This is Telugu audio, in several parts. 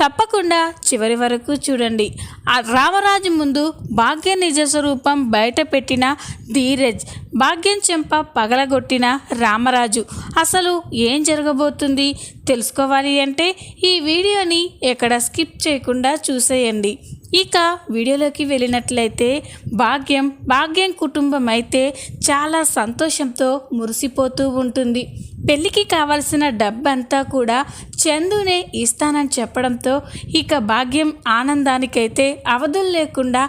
తప్పకుండా చివరి వరకు చూడండి. రామరాజు ముందు భాగ్య నిజ స్వరూపం బయట పెట్టిన ధీరజ్ భాగ్యం చెంప పగలగొట్టిన రామరాజు. అసలు ఏం జరగబోతుంది తెలుసుకోవాలి అంటే ఈ వీడియోని ఎక్కడ స్కిప్ చేయకుండా చూసేయండి. ఇక వీడియోలోకి వెళ్ళినట్లయితే భాగ్యం భాగ్యం కుటుంబం అయితే చాలా సంతోషంతో మురిసిపోతూ ఉంటుంది. పెళ్ళికి కావాల్సిన డబ్బంతా కూడా చందునే ఇస్తానని చెప్పడంతో ఇక భాగ్యం ఆనందానికైతే అవధులు లేకుండా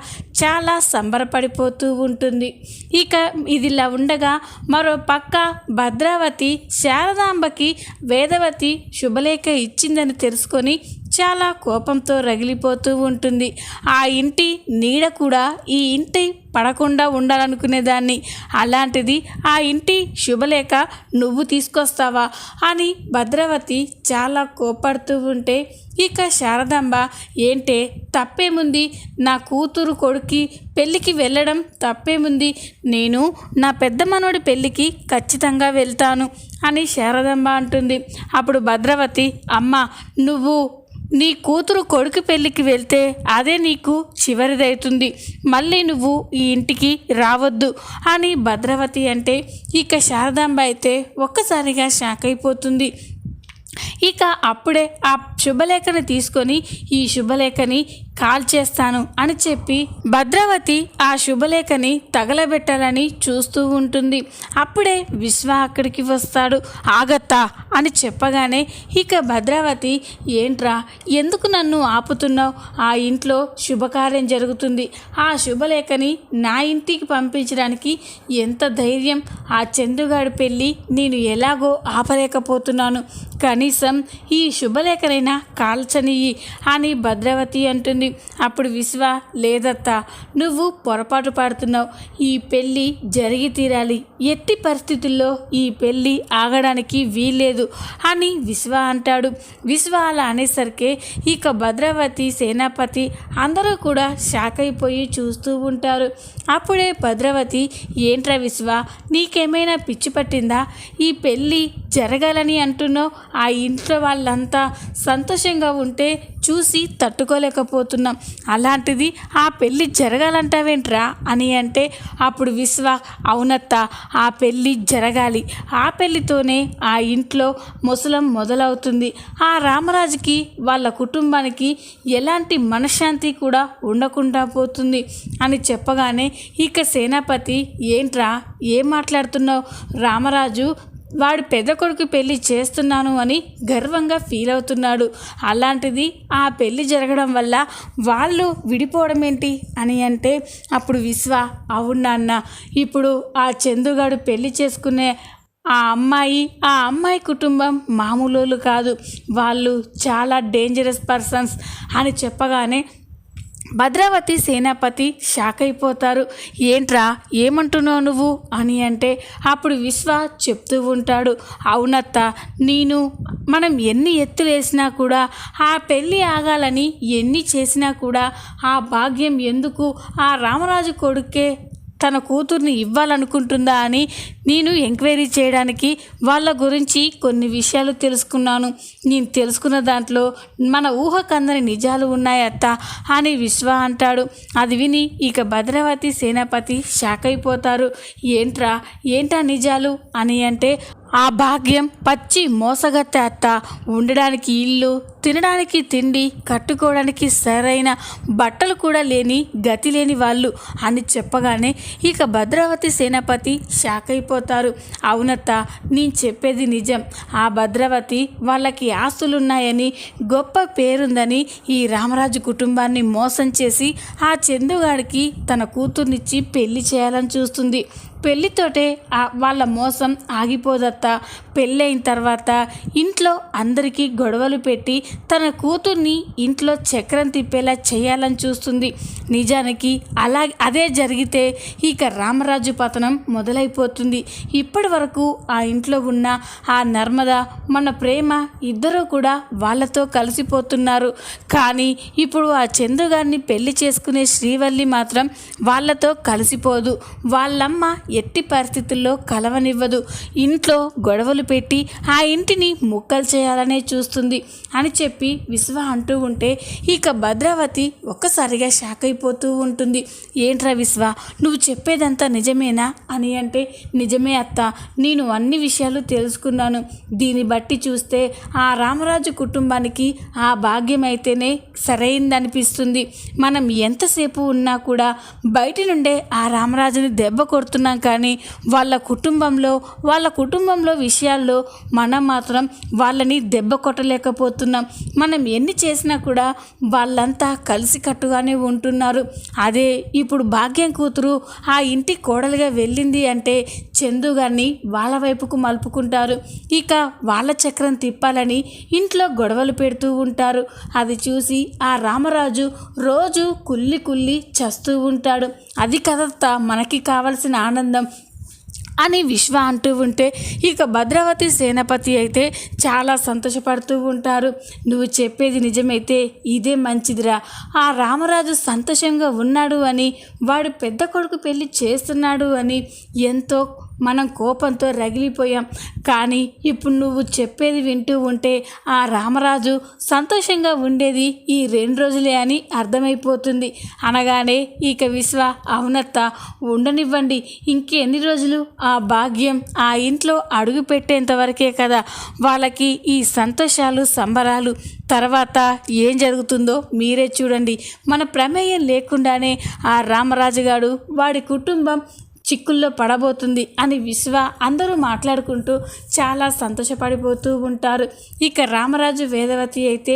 చాలా సంబరపడిపోతూ ఉంటుంది. ఇక ఇదిలా ఉండగా మరో పక్క భద్రావతి శారదాంబకి వేదవతి శుభలేఖ ఇచ్చిందని తెలుసుకొని చాలా కోపంతో రగిలిపోతూ ఉంటుంది. ఆ ఇంటి నీడ కూడా ఈ ఇంటి పడకుండా ఉండాలనుకునేదాన్ని. అలాంటిది ఆ ఇంటి శుభలేఖ నువ్వు తీసుకొస్తావా అని భద్రవతి చాలా కోపడుతూ ఉంటే ఇక శారదాంబ ఏంటే తప్పేముంది? నా కూతురు కొడుకి పెళ్ళికి వెళ్ళడం తప్పేముంది? నేను నా పెద్ద మనోడి పెళ్ళికి ఖచ్చితంగా వెళ్తాను అని శారదాంబ అంటుంది. అప్పుడు భద్రవతి అమ్మ నువ్వు నీ కూతురు కొడుకు పెళ్ళికి వెళ్తే అదే నీకు చివరిదవుతుంది మళ్ళీ నువ్వు ఈ ఇంటికి రావద్దు అని భద్రవతి అంటే ఇక శారదాంబ అయితే ఒక్కసారిగా షాక్ అయిపోతుంది. ఇక అప్పుడే ఆ శుభలేఖని తీసుకొని ఈ శుభలేఖని కాల్ చేస్తాను అని చెప్పి భద్రవతి ఆ శుభలేఖని తగలబెట్టాలని చూస్తూ ఉంటుంది. అప్పుడే విశ్వ అక్కడికి వస్తాడు. ఆగత్తా అని చెప్పగానే ఇక భద్రావతి ఏంట్రా ఎందుకు నన్ను ఆపుతున్నావు? ఆ ఇంట్లో శుభకార్యం జరుగుతుంది. ఆ శుభలేఖని నా ఇంటికి పంపించడానికి ఎంత ధైర్యం? ఆ చందుగాడి పెళ్ళి నేను ఎలాగో ఆపలేకపోతున్నాను. కనీసం ఈ శుభలేఖనైనా కాల్చనియ్యి అని భద్రావతి అంటుంది. అప్పుడు విశ్వ లేదత్తా నువ్వు పొరపాటు పడుతున్నావు. ఈ పెళ్ళి జరిగి తీరాలి. ఎట్టి పరిస్థితుల్లో ఈ పెళ్ళి ఆగడానికి వీల్లేదు అని విశ్వ అంటాడు. విశ్వ అలా అనేసరికి ఇక భద్రవతి సేనాపతి అందరూ కూడా షాక్ అయిపోయి చూస్తూ ఉంటారు. అప్పుడే భద్రవతి ఏంట్రా విశ్వ నీకేమైనా పిచ్చి పట్టిందా? ఈ పెళ్ళి జరగాలని అంటున్నావు. ఆ ఇంట్లో వాళ్ళంతా సంతోషంగా ఉంటే చూసి తట్టుకోలేకపోతున్నాం. అలాంటిది ఆ పెళ్ళి జరగాలంటావేంట్రా? అని అంటే అప్పుడు విశ్వ అవునత్త ఆ పెళ్ళి జరగాలి. ఆ పెళ్ళితోనే ఆ ఇంట్లో ముసలం మొదలవుతుంది. ఆ రామరాజుకి వాళ్ళ కుటుంబానికి ఎలాంటి మనశ్శాంతి కూడా ఉండకుండా పోతుంది. అని చెప్పగానే ఇక సేనాపతి ఏంట్రా? ఏం మాట్లాడుతున్నావు? రామరాజు వాడు పెద్ద కొడుకు పెళ్ళి చేస్తున్నాను అని గర్వంగా ఫీల్ అవుతున్నాడు. అలాంటిది ఆ పెళ్ళి జరగడం వల్ల వాళ్ళు విడిపోవడం ఏంటి అని అంటే అప్పుడు విశ్వ అవును నాన్న ఇప్పుడు ఆ చందుగాడు పెళ్ళి చేసుకునే ఆ అమ్మాయి ఆ అమ్మాయి కుటుంబం మామూలు కాదు. వాళ్ళు చాలా డేంజరస్ పర్సన్స్ అని చెప్పగానే భద్రావతి సేనాపతి షాక్ అయిపోతారు ఏంట్రా ఏమంటున్నావు నువ్వు? అని అంటే అప్పుడు విశ్వ చెప్తూ ఉంటాడు. అవునత్త నేను మనం ఎన్ని ఎత్తులు వేసినా కూడా ఆ పెళ్ళి ఆగాలని ఎన్ని చేసినా కూడా ఆ భాగ్యం ఎందుకు? ఆ రామరాజు కొడుకే తన కూతుర్ని ఇవ్వాలనుకుంటుందా అని నేను ఎంక్వైరీ చేయడానికి వాళ్ళ గురించి కొన్ని విషయాలు తెలుసుకున్నాను. నేను తెలుసుకున్న దాంట్లో మన ఊహకందని నిజాలు ఉన్నాయత్త అని విశ్వ అంటాడు. అది విని ఇక భద్రావతి సేనాపతి షాక్ అయిపోతారు. ఏంట్రా? ఏంటా నిజాలు? అని అంటే ఆ భాగ్యం పచ్చి మోసగత్తేత్త. ఉండడానికి ఇల్లు తినడానికి తిండి కట్టుకోవడానికి సరైన బట్టలు కూడా లేని గతి లేని వాళ్ళు అని చెప్పగానే ఇక భద్రావతి సేనాపతి షాక్ అయిపోతారు. అవునత్త నేను చెప్పేది నిజం. ఆ భద్రావతి వాళ్ళకి ఆస్తులున్నాయని గొప్ప పేరుందని ఈ రామరాజు కుటుంబాన్ని మోసం చేసి ఆ చందుగాడికి తన కూతుర్నిచ్చి పెళ్ళి చేయాలని చూస్తుంది. పెళ్ళితోటే ఆ వాళ్ళ మోసం ఆగిపోదత్త. పెళ్ళైన తర్వాత ఇంట్లో అందరికీ గొడవలు పెట్టి తన కూతుర్ని ఇంట్లో చక్రం తిప్పేలా చేయాలని చూస్తుంది. నిజానికి అలా అదే జరిగితే ఇక రామరాజు పతనం మొదలైపోతుంది. ఇప్పటి వరకు ఆ ఇంట్లో ఉన్న ఆ నర్మద మన ప్రేమ ఇద్దరూ కూడా వాళ్ళతో కలిసిపోతున్నారు. కానీ ఇప్పుడు ఆ చందుగారిని పెళ్ళి చేసుకునే శ్రీవల్లి మాత్రం వాళ్ళతో కలిసిపోదు. వాళ్ళమ్మ ఎట్టి పరిస్థితుల్లో కలవనివ్వదు. ఇంట్లో గొడవలు పెట్టి ఆ ఇంటిని ముక్కలు చేయాలనే చూస్తుంది అని చెప్పి విశ్వ అంటూ ఉంటే ఇక భద్రావతి ఒక్కసారిగా షాక్ అయిపోతూ ఉంటుంది. ఏంట్రా విశ్వ నువ్వు చెప్పేదంతా నిజమేనా అని అంటే నిజమే అత్త నేను అన్ని విషయాలు తెలుసుకున్నాను. దీన్ని బట్టి చూస్తే ఆ రామరాజు కుటుంబానికి ఆ భాగ్యం అయితేనే సరైందనిపిస్తుంది. మనం ఎంతసేపు ఉన్నా కూడా బయట నుండే ఆ రామరాజుని దెబ్బ కొడుతున్నాం కానీ వాళ్ళ కుటుంబంలో వాళ్ళ కుటుంబంలో విషయాల్లో మనం మాత్రం వాళ్ళని దెబ్బ కొట్టలేకపోతున్నాం. మనం ఎన్ని చేసినా కూడా వాళ్ళంతా కలిసికట్టుగానే ఉంటున్నారు. అదే ఇప్పుడు భాగ్యం కూతురు ఆ ఇంటి కోడలుగా వెళ్ళింది అంటే చందు గారిని వాళ్ళ వైపుకు మలుపుకుంటారు. ఇక వాళ్ళ చక్రం తిప్పాలని ఇంట్లో గొడవలు పెడుతూ ఉంటారు. అది చూసి ఆ రామరాజు రోజు కుల్లి కుల్లి చస్తూ ఉంటాడు. అది కదత్త మనకి కావలసిన ఆనందం. అని విశ్వ అంటూ ఉంటే ఇక భద్రావతి సేనాపతి అయితే చాలా సంతోషపడుతూ ఉంటారు. నువ్వు చెప్పేది నిజమైతే ఇదే మంచిదిరా. ఆ రామరాజు సంతోషంగా ఉన్నాడు అని వాడు పెద్ద కొడుకు పెళ్ళి చేస్తున్నాడు అని ఎంతో మనం కోపంతో రగిలిపోయాం. కానీ ఇప్పుడు నువ్వు చెప్పేది వింటూ ఉంటే ఆ రామరాజు సంతోషంగా ఉండేది ఈ రెండు రోజులే అని అర్థమైపోతుంది. అనగానే ఇక విశ్వ అవునత్త ఉండనివ్వండి. ఇంకెన్ని రోజులు? ఆ భాగ్యం ఆ ఇంట్లో అడుగు పెట్టేంత వరకే కదా. వాళ్ళకి ఈ సంతోషాలు సంబరాలు తర్వాత ఏం జరుగుతుందో మీరే చూడండి. మన ప్రమేయం లేకుండానే ఆ రామరాజు గారు వాడి కుటుంబం చిక్కుల్లో పడబోతుంది అని విశ్వ అందరూ మాట్లాడుకుంటూ చాలా సంతోషపడిపోతూ ఉంటారు. ఇక రామరాజు వేదవతి అయితే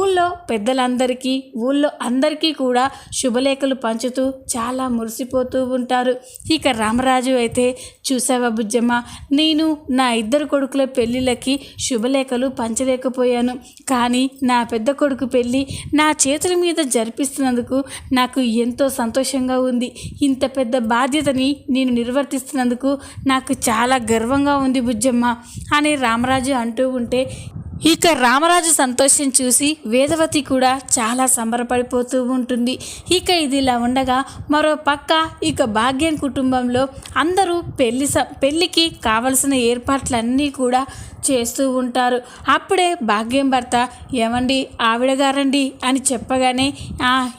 ఊళ్ళో పెద్దలందరికీ ఊళ్ళో అందరికీ కూడా శుభలేఖలు పంచుతూ చాలా మురిసిపోతూ ఉంటారు. ఇక రామరాజు అయితే చూసావా బుజ్జమ్మ నేను నా ఇద్దరు కొడుకుల పెళ్ళిళ్ళకి శుభలేఖలు పంచలేకపోయాను. కానీ నా పెద్ద కొడుకు పెళ్ళి నా చేతుల మీద జరిపిస్తున్నందుకు నాకు ఎంతో సంతోషంగా ఉంది. ఇంత పెద్ద బాధ్యతని నేను నిర్వర్తిస్తున్నందుకు నాకు చాలా గర్వంగా ఉంది బుజ్జమ్మ అని రామరాజు అంటూ ఉంటే ఇక రామరాజు సంతోషం చూసి వేదవతి కూడా చాలా సంబరపడిపోతూ ఉంటుంది. ఇక ఇది ఇలా ఉండగా మరో పక్క ఇక భాగ్యం కుటుంబంలో అందరూ పెళ్ళి స పెళ్ళికి కావలసిన ఏర్పాట్లన్నీ కూడా చేస్తూ ఉంటారు. అప్పుడే భాగ్యం భర్త ఏమండి ఆవిడగారండి అని చెప్పగానే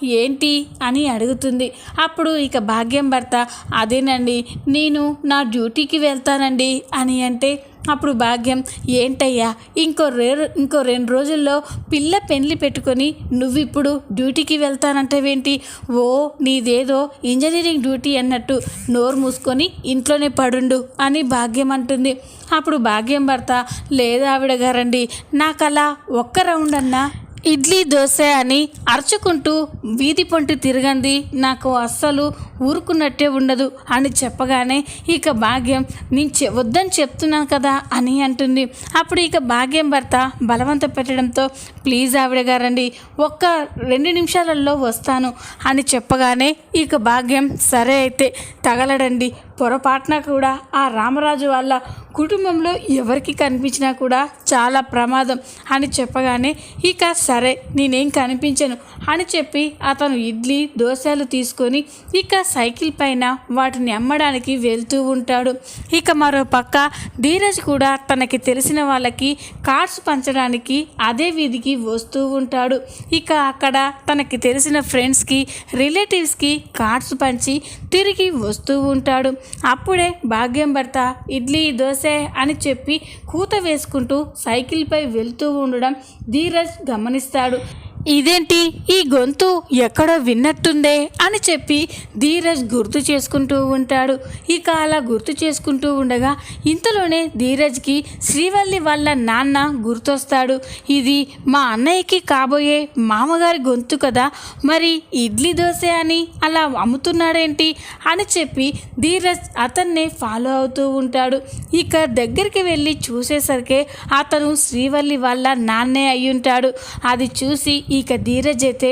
ఏంటి? అని అడుగుతుంది. అప్పుడు ఇక భాగ్యం భర్త అదేనండి నేను నా డ్యూటీకి వెళ్తానండి అని అంటే అప్పుడు భాగ్యం ఏంటయ్యా ఇంకో రే ఇంకో రెండు రోజుల్లో పిల్ల పెళ్ళి పెట్టుకొని నువ్విప్పుడు డ్యూటీకి వెళ్తానంటేవేంటి? ఓ నీదేదో ఇంజనీరింగ్ డ్యూటీ అన్నట్టు నోరు మూసుకొని ఇంట్లోనే పడుండు అని భాగ్యం అంటుంది. అప్పుడు భాగ్యం భర్త లేదా ఆవిడ గారండి నాకు అలా ఒక్క రౌండ్ అన్నా ఇడ్లీ దోశ అని అరుచుకుంటూ వీధి పొంటి తిరగంది. నాకు అస్సలు ఊరుకున్నట్టే ఉండదు అని చెప్పగానే ఇక భాగ్యం నేను వద్దని చెప్తున్నాను కదా అని అంటుంది. అప్పుడు ఇక భాగ్యం భర్త బలవంత పెట్టడంతో ప్లీజ్ ఆవిడ గారండి ఒక్క రెండు నిమిషాలలో వస్తాను అని చెప్పగానే ఇక భాగ్యం సరే అయితే తగలడండి పొరపాటున కూడా ఆ రామరాజు వాళ్ళ కుటుంబంలో ఎవరికి కనిపించినా కూడా చాలా ప్రమాదం అని చెప్పగానే ఇక సరే నేనేం కనిపించను అని చెప్పి అతను ఇడ్లీ దోశలు తీసుకొని ఇక సైకిల్ పైన వాటిని అమ్మడానికి వెళ్తూ ఉంటాడు. ఇక మరో పక్క ధీరజ్ కూడా తనకి తెలిసిన వాళ్ళకి కార్డ్స్ పంచడానికి అదే వీధికి వస్తూ ఉంటాడు. ఇక అక్కడ తనకి తెలిసిన ఫ్రెండ్స్కి రిలేటివ్స్కి కార్డ్స్ పంచి తిరిగి వస్తూ ఉంటాడు. అప్పుడే భాగ్యం భర్త ఇడ్లీ దోశ అని చెప్పి కూత వేసుకుంటూ సైకిల్పై వెళ్తూ ఉండడం ధీరజ్ గమనిస్తాడు. ఇదేంటి? ఈ గొంతు ఎక్కడో విన్నట్టుందే అని చెప్పి ధీరజ్ గుర్తు చేసుకుంటూ ఉంటాడు. ఇక అలా గుర్తు చేసుకుంటూ ఉండగా ఇంతలోనే ధీరజ్కి శ్రీవల్లి వాళ్ళ నాన్న గుర్తొస్తాడు. ఇది మా అన్నయ్యకి కాబోయే మామగారి గొంతు కదా. మరి ఇడ్లీ దోశ అని అలా అమ్ముతున్నాడేంటి? అని చెప్పి ధీరజ్ అతన్నే ఫాలో అవుతూ ఉంటాడు. ఇక దగ్గరికి వెళ్ళి చూసేసరికి అతను శ్రీవల్లి వాళ్ళ నాన్నే అయ్యుంటాడు. అది చూసి ఇక ధీరజ్ అయితే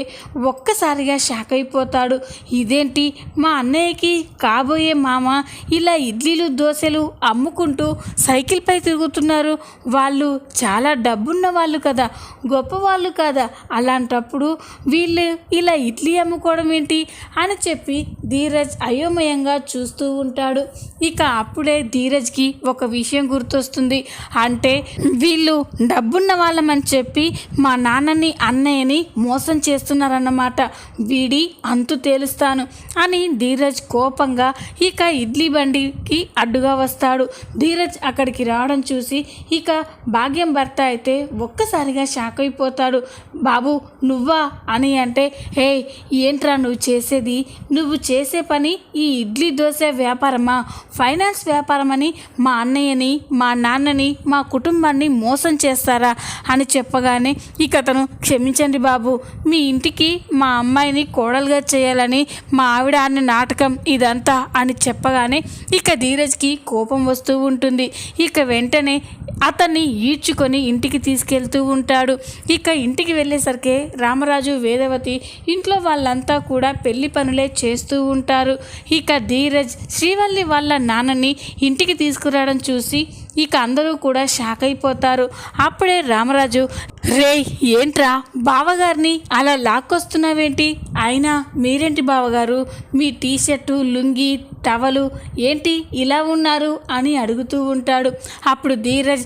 ఒక్కసారిగా షాక్ అయిపోతాడు. ఇదేంటి? మా అన్నయ్యకి కాబోయే మామ ఇలా ఇడ్లీలు దోశలు అమ్ముకుంటూ సైకిల్పై తిరుగుతున్నారు. వాళ్ళు చాలా డబ్బున్న వాళ్ళు కదా గొప్ప వాళ్ళు కదా? అలాంటప్పుడు వీళ్ళు ఇలా ఇడ్లీ అమ్ముకోవడం ఏంటి అని చెప్పి ధీరజ్ అయోమయంగా చూస్తూ ఉంటాడు. ఇక అప్పుడే ధీరజ్కి ఒక విషయం గుర్తొస్తుంది. అంటే వీళ్ళు డబ్బున్న వాళ్ళమని చెప్పి మా నాన్నని అన్నయ్యని మోసం చేస్తున్నారన్నమాట. వీడి అంతు తేలుస్తాను అని ధీరజ్ కోపంగా ఇక ఇడ్లీ బండికి అడ్డుగా వస్తాడు. ధీరజ్ అక్కడికి రావడం చూసి ఇక భాగ్యం భర్త అయితే ఒక్కసారిగా షాక్ అయిపోతాడు. బాబు నువ్వా అని అంటే హే ఏంట్రా నువ్వు చేసేది? నువ్వు చేసే పని ఈ ఇడ్లీ దోశ వ్యాపారమా? ఫైనాన్స్ వ్యాపారమని మా అన్నయ్యని మా నాన్నని మా కుటుంబాన్ని మోసం చేస్తారా? అని చెప్పగానే ఇక అతను క్షమించండి బాబు. మీ ఇంటికి మా అమ్మాయిని కోడలుగా చేయాలని మా ఆవిడ ఆడిన నాటకం ఇదంతా అని చెప్పగానే ఇక ధీరజ్కి కోపం వస్తూ ఉంటుంది. ఇక వెంటనే అతన్ని ఈడ్చుకొని ఇంటికి తీసుకెళ్తూ ఉంటాడు. ఇక ఇంటికి వెళ్ళేసరికి రామరాజు వేదవతి ఇంట్లో వాళ్ళంతా కూడా పెళ్ళి పనులే చేస్తూ ఉంటారు. ఇక ధీరజ్ శ్రీవల్లి వాళ్ళ నాన్నని ఇంటికి తీసుకురావడం చూసి ఇక అందరూ కూడా షాక్ అయిపోతారు. అప్పుడే రామరాజు రే ఏంట్రా? బావగారిని అలా లాక్కొస్తున్నావేంటి? అయినా మీరేంటి బావగారు? మీ టీ షర్టు లుంగి టవలు ఏంటి ఇలా ఉన్నారు అని అడుగుతూ ఉంటాడు. అప్పుడు ధీరజ్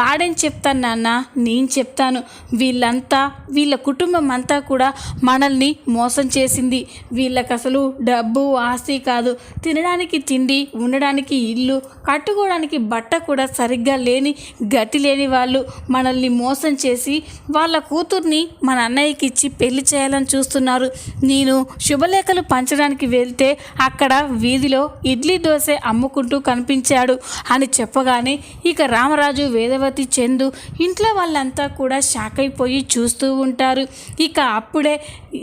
వాడని చెప్తాను నాన్న? నేను చెప్తాను. వీళ్ళంతా వీళ్ళ కుటుంబం అంతా కూడా మనల్ని మోసం చేసింది. వీళ్ళకి అసలు డబ్బు ఆస్తి కాదు. తినడానికి తిండి ఉండడానికి ఇల్లు కట్టుకోవడానికి బట్ట కూడా సరిగ్గా లేని గతి లేని వాళ్ళు మనల్ని మోసం చేసి వాళ్ళ కూతుర్ని మన అన్నయ్యకి ఇచ్చి పెళ్ళి చేయాలని చూస్తున్నారు. నేను శుభలేఖలు పంచడానికి వెళ్తే అక్కడ వీధిలో ఇడ్లీ దోశ అమ్ముకుంటూ కనిపించాడు అని చెప్పగానే ఇక రామరాజు వేదవతి చందు ఇంట్లో వాళ్ళంతా కూడా షాక్ అయిపోయి చూస్తూ ఉంటారు. ఇక అప్పుడే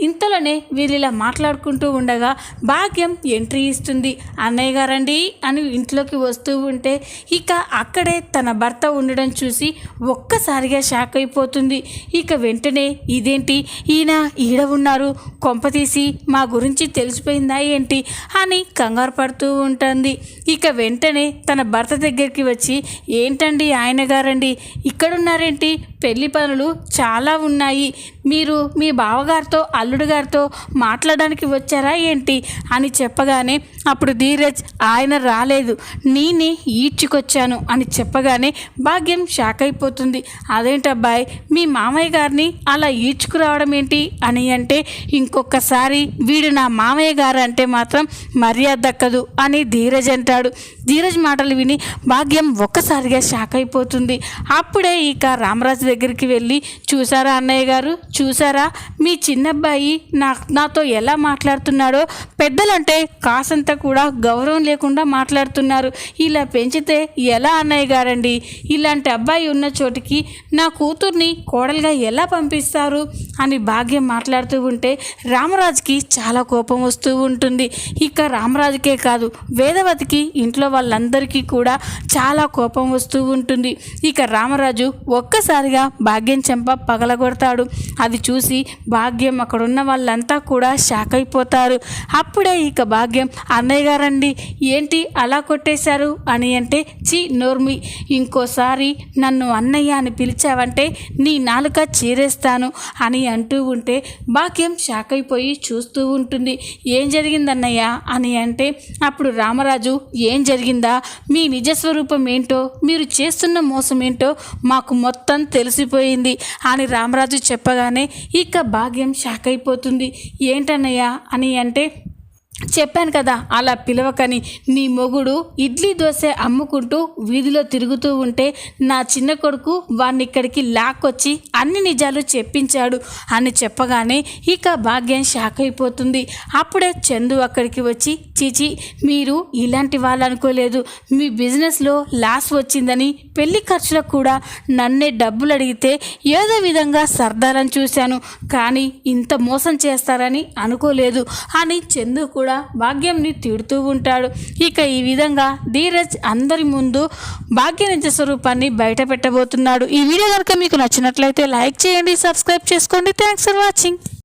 ఇంతలోనే వీళ్ళు ఇలా మాట్లాడుకుంటూ ఉండగా భాగ్యం ఎంట్రీ ఇస్తుంది. అన్నయ్య గారండి అని ఇంట్లోకి వస్తూ ఉంటే ఇక అక్కడే తన భర్త ఉండడం చూసి ఒక్కసారిగా షాక్ అయిపోతుంది. ఇక వెంటనే ఇదేంటి? ఈయన ఈడ ఉన్నారు. కొంపతీసి మా గురించి తెలిసిపోయిందా ఏంటి? అని కంగారు పడుతూ ఉంటుంది. ఇక వెంటనే తన భర్త దగ్గరికి వచ్చి ఏంటండి ఆయన గారండి? ఇక్కడున్నారేంటి? పెళ్ళి పనులు చాలా ఉన్నాయి. మీరు మీ బావగారితో అల్లుడు గారితో మాట్లాడడానికి వచ్చారా ఏంటి? అని చెప్పగానే అప్పుడు ధీరజ్ ఆయన రాలేదు. నేనే ఈడ్చుకొచ్చాను అని చెప్పగానే భాగ్యం షాక్ అయిపోతుంది. అదేంటబ్బాయి? మీ మామయ్య గారిని అలా ఈడ్చుకురావడం ఏంటి అని అంటే ఇంకొకసారి వీడు నా మామయ్య గారు అంటే మాత్రం మర్యాద దక్కదు అని ధీరజ్ అంటాడు. ధీరజ్ మాటలు విని భాగ్యం ఒక్కసారిగా షాక్ అయిపోతుంది. అప్పుడే ఇక రామరాజు దగ్గరికి వెళ్ళి చూసారా అన్నయ్య గారు? చూసారా మీ చిన్నబ్బాయి నా నాతో ఎలా మాట్లాడుతున్నాడో? పెద్దలంటే కాసంత కూడా గౌరవం లేకుండా మాట్లాడుతున్నారు. ఇలా పెంచితే ఎలా అన్నయ్య గారండి? ఇలాంటి అబ్బాయి ఉన్న చోటికి నా కూతుర్ని కోడలుగా ఎలా పంపిస్తారు? అని భాగ్యం మాట్లాడుతూ ఉంటే రామరాజుకి చాలా కోపం వస్తూ ఉంటుంది. ఇక రామరాజుకే కాదు వేదవతికి ఇంట్లో వాళ్ళందరికీ కూడా చాలా కోపం వస్తూ ఉంటుంది. ఇక రామరాజు ఒక్కసారిగా భాగ్యం చెంప పగలగొడతాడు. అది చూసి భాగ్యం అక్కడున్న వాళ్ళంతా కూడా షాక్ అయిపోతారు. అప్పుడే ఇక భాగ్యం అన్నయ్య గారండి ఏంటి అలా కొట్టేశారు? అని అంటే చి నోర్మి ఇంకోసారి నన్ను అన్నయ్య అని పిలిచావంటే నీ నాలుక చీరేస్తాను అని అంటూ ఉంటే భాగ్యం షాక్ అయిపోయి చూస్తూ ఉంటుంది. ఏం జరిగిందన్నయ్య? అని అంటే అప్పుడు రామరాజు ఏం జరిగింది? మీ నిజస్వరూపం ఏంటో? మీరు చేస్తున్న మోసం ఏంటో మాకు మొత్తం తెలిసిపోయింది. అని రామరాజు చెప్పగానే ఇక భాగ్యం షాక్ అయిపోతుంది. ఏంటన్నయ్యా అని అంటే చెప్పాను కదా అలా పిలవకని నీ మొగుడు ఇడ్లీ దోశ అమ్ముకుంటూ వీధిలో తిరుగుతూ ఉంటే నా చిన్న కొడుకు వాడిని ఇక్కడికి లాక్కొచ్చి అన్ని నిజాలు చెప్పించాడు అని చెప్పగానే ఇక భాగ్యం షాక్ అయిపోతుంది. అప్పుడే చందు అక్కడికి వచ్చి చీచి మీరు ఇలాంటి వాళ్ళు అనుకోలేదు మీ బిజినెస్లో లాస్ వచ్చిందని పెళ్ళి ఖర్చులకు కూడా నన్నే డబ్బులు అడిగితే ఏదో విధంగా సర్దాలని చూశాను. కానీ ఇంత మోసం చేస్తారని అనుకోలేదు అని చందు కూడా కూడా భాగ్యంని తిడుతూ ఉంటాడు. ఇక ఈ విధంగా ధీరజ్ అందరి ముందు భాగ్య నిజ స్వరూపాన్ని బయట పెట్టబోతున్నాడు ఈ వీడియో కనుక మీకు నచ్చినట్లయితే లైక్ చేయండి సబ్స్క్రైబ్ చేసుకోండి. Thanks for watching